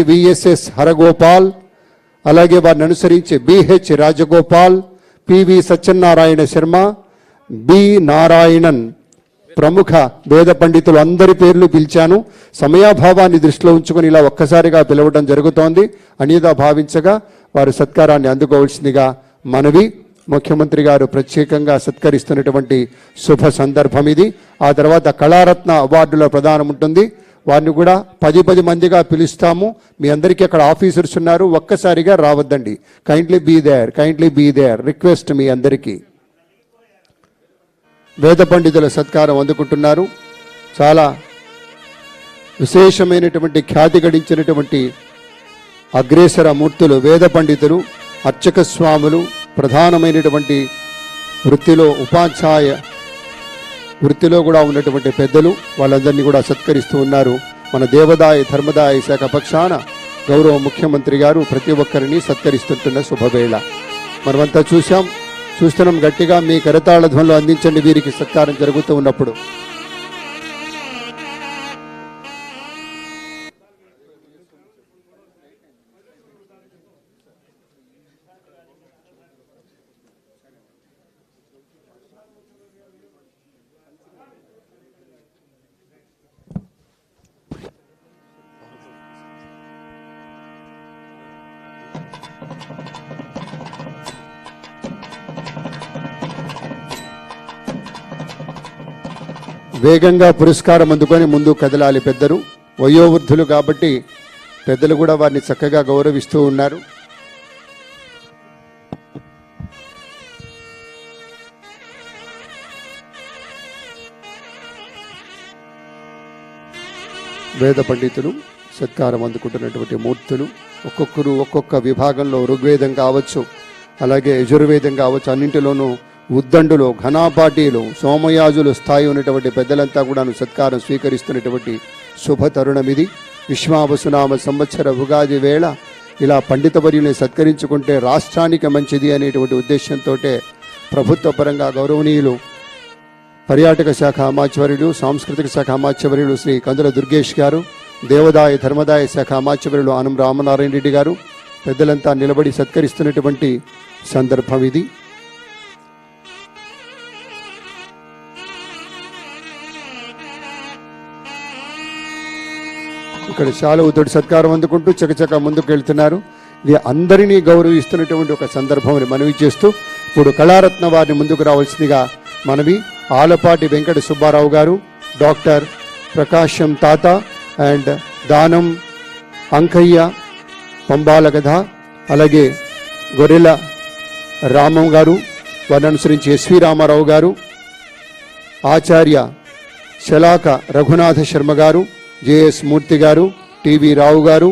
VSS Haragopal అలాగే వారిని అనుసరించి BH Rajagopal PV Satyanarayana Sharma B Narayanan ప్రముఖ వేద పండితులు అందరి పేర్లు పిలిచాను. సమయాభావాన్ని దృష్టిలో ఉంచుకొని ఇలా ఒక్కసారిగా పిలవడం జరుగుతోంది. అనిదా భావించగా వారు సత్కారాన్ని అందుకోవాల్సిందిగా మనవి. ముఖ్యమంత్రి గారు ప్రత్యేకంగా సత్కరిస్తున్నటువంటి శుభ సందర్భం ఇది. ఆ తర్వాత కళారత్న అవార్డుల ప్రదానం ఉంటుంది వారిని కూడా పది పది మందిగా పిలుస్తాము. మీ అందరికీ అక్కడ ఆఫీసర్స్ ఉన్నారు. ఒక్కసారిగా రావద్దండి. Kindly be there kindly be there request మీ అందరికీ. వేద పండితుల సత్కారం అందుకుంటున్నారు. చాలా విశేషమైనటువంటి ఖ్యాతి గడించినటువంటి అగ్రేసర మూర్తులు వేద పండితులు అర్చక స్వాములు ప్రధానమైనటువంటి వృత్తిలో ఉపాధ్యాయ వృత్తిలో కూడా ఉన్నటువంటి పెద్దలు వాళ్ళందరినీ కూడా సత్కరిస్తూ ఉన్నారు. మన దేవదాయ ధర్మదాయ శాఖ పక్షాన గౌరవ ముఖ్యమంత్రి గారు ప్రతి ఒక్కరిని సత్కరిస్తుంటున్న శుభవేళ. మనమంతా చూశాం. చూస్తున్నాం గట్టిగా మీ కరతాళ ధ్వనులు అందించండి. వీరికి సత్కారం జరుగుతూ ఉన్నప్పుడు వేగంగా పురస్కారం అందుకొని ముందు కదలాలి పెద్దలు. వయోవృద్ధులు కాబట్టి పెద్దలు కూడా వారిని చక్కగా గౌరవిస్తూ ఉన్నారు. వేద పండితులు సత్కారం అందుకుంటున్నటువంటి మూర్తులు ఒక్కొక్కరు ఒక్కొక్క విభాగంలో ఋగ్వేదం కావచ్చు అలాగే యజుర్వేదం కావచ్చు అన్నింటిలోనూ ఉద్దండులు ఘనాపాటీలు సోమయాజులు స్థాయి ఉన్నటువంటి పెద్దలంతా కూడాను సత్కారం స్వీకరిస్తున్నటువంటి శుభ తరుణం ఇది. విశ్వావసునామ సంవత్సర ఉగాది వేళ ఇలా పండితవర్యుని సత్కరించుకుంటే రాష్ట్రానికి మంచిది అనేటువంటి ఉద్దేశంతో ప్రభుత్వ పరంగా గౌరవనీయులు పర్యాటక శాఖ అమాత్యవర్యులు సాంస్కృతిక శాఖ అమాత్యవర్యులు శ్రీ కందుల దుర్గేష్ గారు దేవదాయ ధర్మదాయ శాఖ అమాత్యవర్యులు ఆనం రామనారాయణ రెడ్డి గారు పెద్దలంతా నిలబడి సత్కరిస్తున్నటువంటి సందర్భం ఇది. ఇక్కడ చాలా ఉద్దటి సత్కారం అందుకుంటూ చకచక ముందుకు వెళ్తున్నారు. ఇది అందరినీ గౌరవిస్తున్నటువంటి ఒక సందర్భం మనవి చేస్తూ ఇప్పుడు కళారత్న వారిని ముందుకు రావాల్సిందిగా మనవి. ఆలపాటి వెంకట సుబ్బారావు గారు డాక్టర్ ప్రకాశం తాత అండ్ దానం అంకయ్య పంబాల కథ అలాగే గొర్రెల రామం గారు వారిని అనుసరించి ఎస్వి రామారావు గారు ఆచార్య శలాక రఘునాథ శర్మ గారు జేఎస్ మూర్తి గారు టివి రావు గారు